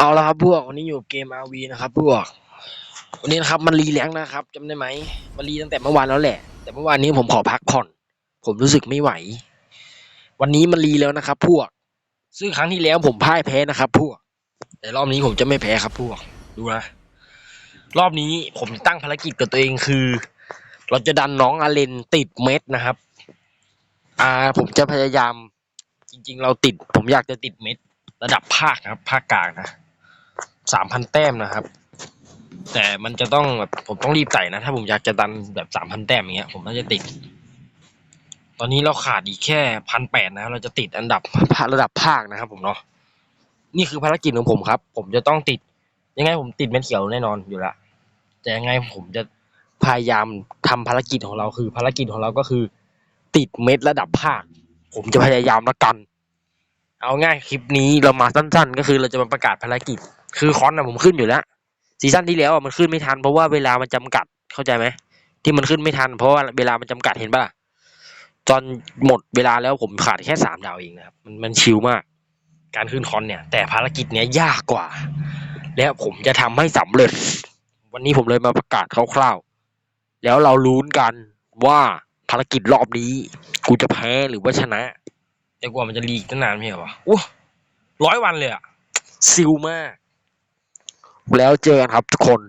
เอาละครับพวกวันนี้อยู่เกม RV นะครับพวกวันนี้นะครับมันรีแรงนะครับจำได้ไหมมันรีตั้งแต่เมื่อวานแล้วแหละ แต่เมื่อวานนี้ผมขอพักผ่อน ผมรู้สึกไม่ไหว วันนี้มันรีแล้วนะครับ พวก ซึ่งครั้งที่แล้วผมพ่ายแพ้นะครับ พวก แต่รอบนี้ผมจะไม่แพ้ครับ พวก ดูนะรอบนี้ผมตั้งภารกิจกับตัวเองคือ เราจะดันน้องอาเลนติดเม็ดนะครับ อ่าผมจะพยายาม จริง ๆ เราติด ผมอยากจะติดเม็ดระดับภาคนะครับ ภาคกลางนะ สามพันแต้มนะครับ แต่มันจะต้องแบบผมต้องรีบใส่นะ ถ้าผมอยากจะดันแบบสามพันแต้มอย่างเงี้ยผมน่าจะติด ตอนนี้เราขาดอีกแค่พันแปดนะเราจะติดอันดับระดับภาคนะครับผมเนาะนี่คือภารกิจของผมครับ ผมจะต้องติด ยังไงผมติดเม็ดเขียวแน่นอนอยู่ละแต่ยังไงผมจะพยายามทำภารกิจของเราคือ ภารกิจของเราก็คือ ติดเม็ดระดับภาค ผมจะพยายามละกัน เอาง่ายคลิปนี้เรามาสั้น ๆ ก็คือเราจะมาประกาศภารกิจ คือคอนนะผมขึ้นอยู่แล้วซีซั่นที่แล้วอะมันขึ้นไม่ทันเพราะว่าเวลามันจำกัดเข้าใจไหมที่มันขึ้นไม่ทัน เพราะว่าเวลามันจำกัดเห็นปะล่ะตอนหมดเวลาแล้วผมขาดแค่สามดาวเองนะครับมันมันชิลมาก การขึ้นคอนเนี่ย แต่ภารกิจเนี้ยยากกว่า แล้วผมจะทำให้สำเร็จ วันนี้ผมเลยมาประกาศคร่าวๆแล้วเราลุ้นกันว่าภารกิจรอบนี้ กูจะแพ้หรือว่าชนะ แต่กว่ามันจะรีกตั้งนานไม่เหรอวะอู้ร้อยวันเลยอะซิลมาก แล้วเจอกันครับทุกคน